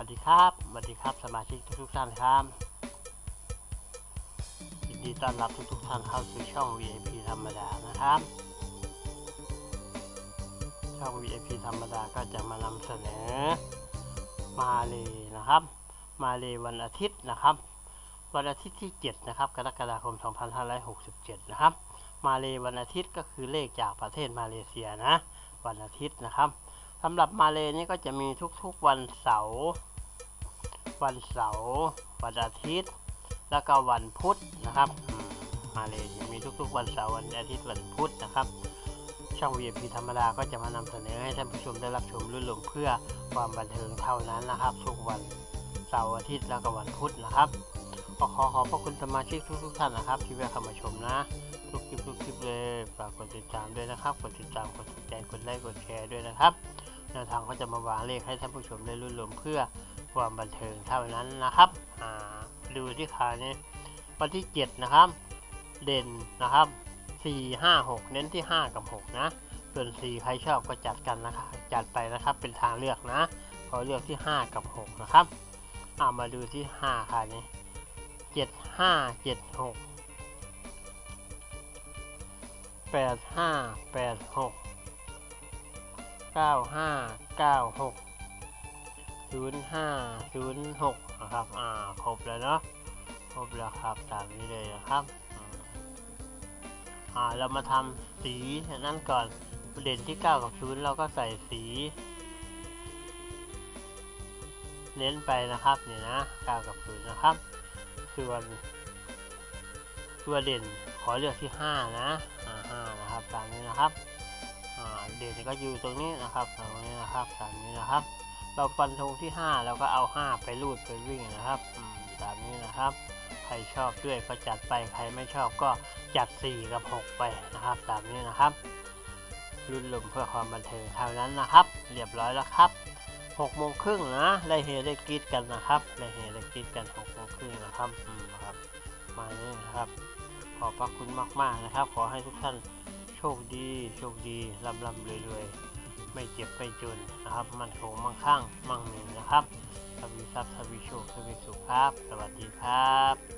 วัสดีครับสวัสดีครับสมาชิกทุกๆท่านครับยินดีต้อนรับทุกๆท่านเข้าสู่ช่อง VIP ธรรมดานะครับ ช่อง VIP ธรรมดาก็จะมานำเสนอ มาเลยนะครับ มาเลยวันอาทิตย์นะครับ วันอาทิตย์ที่ 7 นะครับ กรกฎาคม 2567 นะครับ มาเลยวันอาทิตย์ก็คือเลขจากประเทศมาเลเซียนะ วันอาทิตย์นะครับสำหรับมาเลนี่ก็จะมีทุกๆวันเสาร์ วันเสาร์วันอาทิตย์ แล้วก็วันพุธนะครับมาเลจะมีทุกๆวันเสาร์วันอาทิตย์วันพุธนะครับ ช่อง VIP ธรรมดาก็จะมานำเสนอให้ท่านผู้ชมได้รับชมรื่นรมเพื่อความบันเทิงเท่านั้นนะครับทุกวันเสาร์อาทิตย์แล้วก็วันพุธนะครับก็ขอขอบพระคุณสมาชิกทุกๆท่านนะครับที่แวะเข้ามาชมนะทุกคลิปทุกคลิปเลยฝากกดติดตามด้วยนะครับกดติดตามกดถูกใจกดไลค์กดแชร์ด้วยนะครับแนวทางก็จะมาวางเลขให้ท่านผู้ชมได้รุ่นรวมเพื่อ ความบันเทิงเท่านั้นนะครับอ่าดูที่ขานี้วันที่ 7 นะครับ เด่นนะครับ 4 5 6 เน้นที่ 5 กับ 6 นะ ส่วน 4 ใครชอบก็จัดกันนะครับ จัดไปนะครับ เป็นทางเลือกนะขอเลือกที่ 5 กับ 6 นะครับเอามาดูที่ 5 ค่ะนี้7 5 7 6แปดห้าแปด หกเก้าห้าเก้าหกศูนย์ห้าศูนย์หกนะครับ อ่า ครบแล้วเนาะ ครบแล้วครับ ตามนี้เลยนะครับ อ่า เรามาทำสีนั่นก่อน เด่นที่ 9 กับ 0 เราก็ใส่สี เน้นไปนะครับ เนี่ยนะ 9 กับ 0 นะครับ ส่วนตัวเด่นขอเลือกที่ 5 นะ อ่า5นะครับ ตามนี้นะครับ อ่า เด่นก็อยู่ตรงนี้นะครับ ตรงนี้นะครับ ตามนี้นะครับ เราฟันธงที่ 5 เราก็เอา 5 ไปรูดไปวิ่งนะครับตามนี้นะครับ ใครชอบด้วยก็จัดไปใครไม่ชอบก็จัด 4 กับ 6 ไปนะครับ ตามนี้นะครับรุ่นลมเพื่อความบันเทิงเท่านั้นนะครับ เรียบร้อยแล้วครับ6โมงครึ่งนะ ได้เฮได้กีดกันนะครับได้เฮได้กีดกัน6โมงครึ่งนะครับอืมครับมานี่ยนะครับขอบพระคุณมาก ๆ นะครับ ขอให้ทุกท่านโชคดี โชคดีร่ำร่ำรวยรวย ไม่เจ็บไม่จนนะครับ มันคงมั่งคั่งมั่งมีนะครับสวีทรัพย์สวีโชคสวีสุขครับ สวัสดีครับ